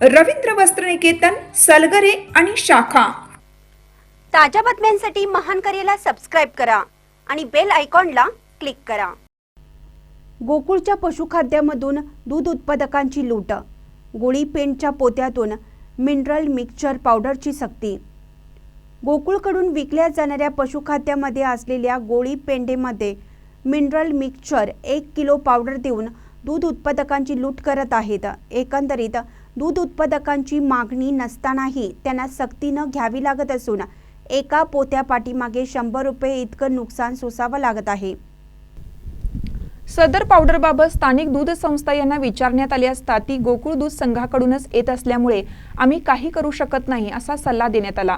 रवींद्र वस्त्रनिकेतन सलगरे आणि शाखा. ताज्या बातम्यांसाठी महान करेला सबस्क्राईब करा आणि बेल आयकॉनला क्लिक करा. गोकुळच्या पशुखाद्यामधून दूध उत्पादकांची लूट. गोळी पेंटच्या पोत्यातून मिनरल मिक्सचर पावडरची सक्ती. गोकुळकडून विकल्या जाणाऱ्या पशुखाद्यामध्ये असलेल्या गोळी पेंडेमध्ये मिनरल मिक्सचर एक किलो पावडर देऊन दूध उत्पादकांची लूट करत आहेत. एकंदरीत दूध उत्पादकांची मागणी नसतानाही त्यांना सक्तीनं घ्यावी लागत असून एका पोत्या पाठीमागे शंभर रुपये इतकं नुकसान सोसावं लागत आहे. सदर पावडरबाबत स्थानिक दूध संस्था यांना विचारण्यात आली असता ती गोकुळ दूध संघाकडूनच येत असल्यामुळे आम्ही काही करू शकत नाही असा सल्ला देण्यात आला.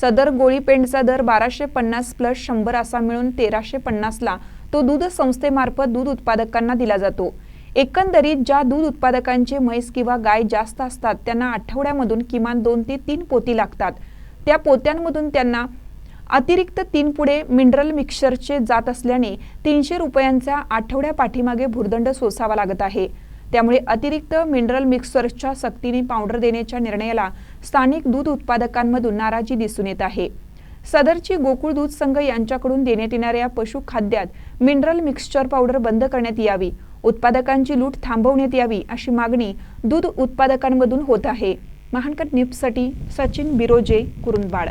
सदर गोळीपेंडचा दर बाराशे पन्नास प्लस शंभर असा मिळून तेराशे पन्नासला तो दूध संस्थेमार्फत दूध उत्पादकांना दिला जातो. एकंदरीत ज्या दूध उत्पादकांचे म्हैस किंवा गाय जास्त असतात त्यांना आठवड्यामधून किमान दोन ते तीन पोती लागतात. त्या पोत्यांमधून त्यांना अतिरिक्त तीन पुढे मिनरल मिक्सरचे जात असल्याने तीनशे रुपयांचा आठवड्या पाठीमागे भुर्दंड सोसावा लागत आहे. त्यामुळे अतिरिक्त मिनरल मिक्सरच्या सक्तीने पावडर देण्याच्या निर्णयाला स्थानिक दूध उत्पादकांमधून नाराजी दिसून येत आहे. सदरची गोकुळ दूध संघ यांच्याकडून देण्यात येणाऱ्या पशुखाद्यात मिनरल मिक्सचर पावडर बंद करण्यात यावी उत्पादकांची लूट थांबवण्यात यावी अशी मागणी दूध उत्पादकांमधून होत आहे. महानकट न्यूजसाठी सचिन बिरोजे कुरुंदवाड.